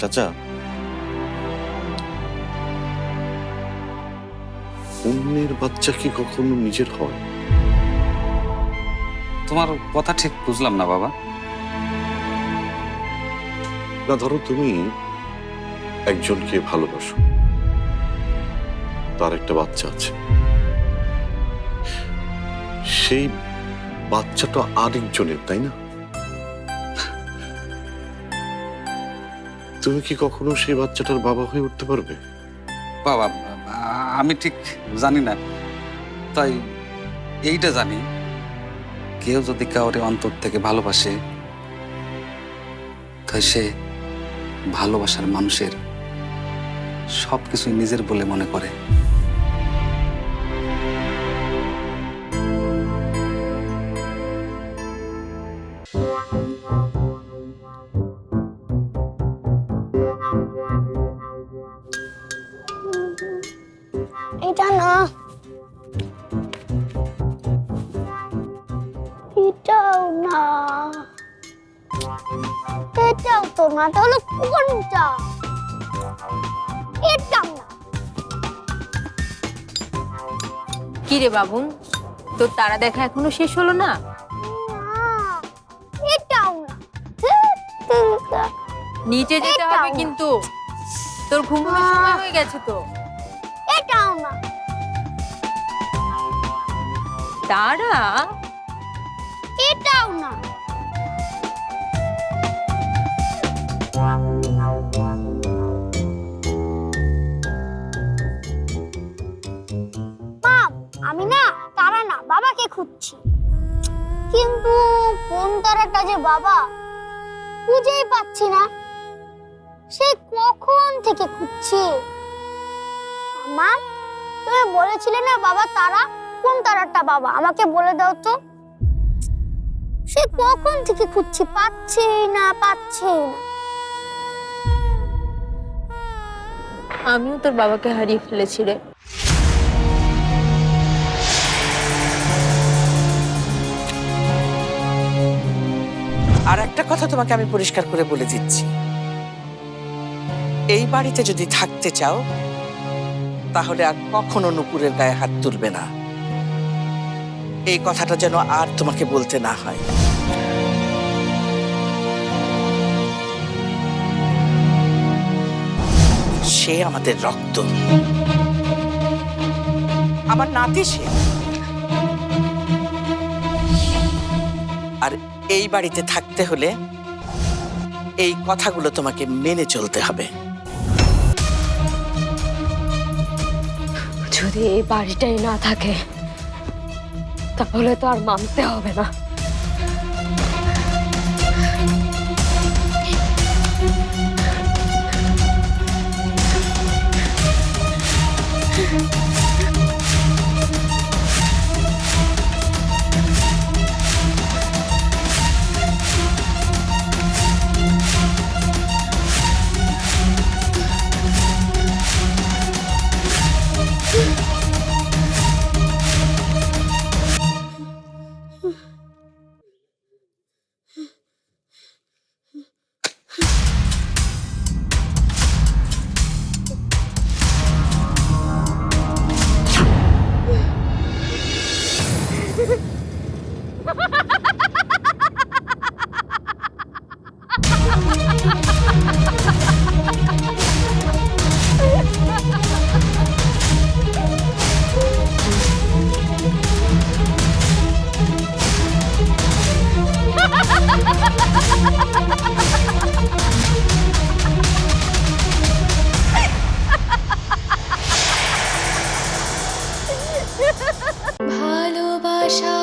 চাচা। অন্যের বাচ্চা কি কখনো নিজের হয়? তোমার কথা ঠিক বুঝলাম না বাবা। না ধরো তুমি একজনকে ভালোবাসো। তার একটা বাচ্চা আছে। সেই বাচ্চাটা আরেকজনের তাই না? তুমি কি কখনো সেই বাচ্চাটার বাবা হয়ে উঠতে পারবে? বাবা, আমি ঠিক জানি না। তাই এইটা জানি। কেউ যদি কাউরে অন্তর থেকে ভালোবাসে, তাই সে ভালোবাসার মানুষের সব কিছুই নিজের বলে মনে করে। এটাও তো না তাহলে কোনটা এটাও না। কি রে বাবুন তোর তারা দেখা এখনও শেষ হলো না। না, এটাও না নিচে যেতে হবে কিন্তু তোর ঘুমানোর সময় হয়ে গেছে তো। এটাও না। তারা না। আমি না তারা না, বাবাকে খুঁজছি। কিন্তু কোন তারাটা যে বাবা, খুঁজেই পাচ্ছি না। সে কখন থেকে খুঁজছি? মা তুমি বলেছিলে না বাবা তারা? কোন তারাটা বাবা? আমাকে বলে দাও তো। সে কখন থেকে খুঁজছি? পাচ্ছে না পাচ্ছে না। আমিও তোর বাবাকে হারিয়ে ফেলেছি রে। আর একটা কথা তোমাকে আমি পরিষ্কার করে বলে দিচ্ছি। এই বাড়িতে যদি থাকতে চাও তাহলে আর কখনো নুপুরের গায়ে হাত তুলবে না। এই কথাটা যেন আর তোমাকে বলতে না হয়। সে আমাদের রক্ত। আমার নাতি সে। আর এই বাড়িতে থাকতে হলে এই কথাগুলো তোমাকে মেনে চলতে হবে। যদি এই বাড়িটাই না থাকে তাহলে তো আর মানতে হবে না। ভালোবাসা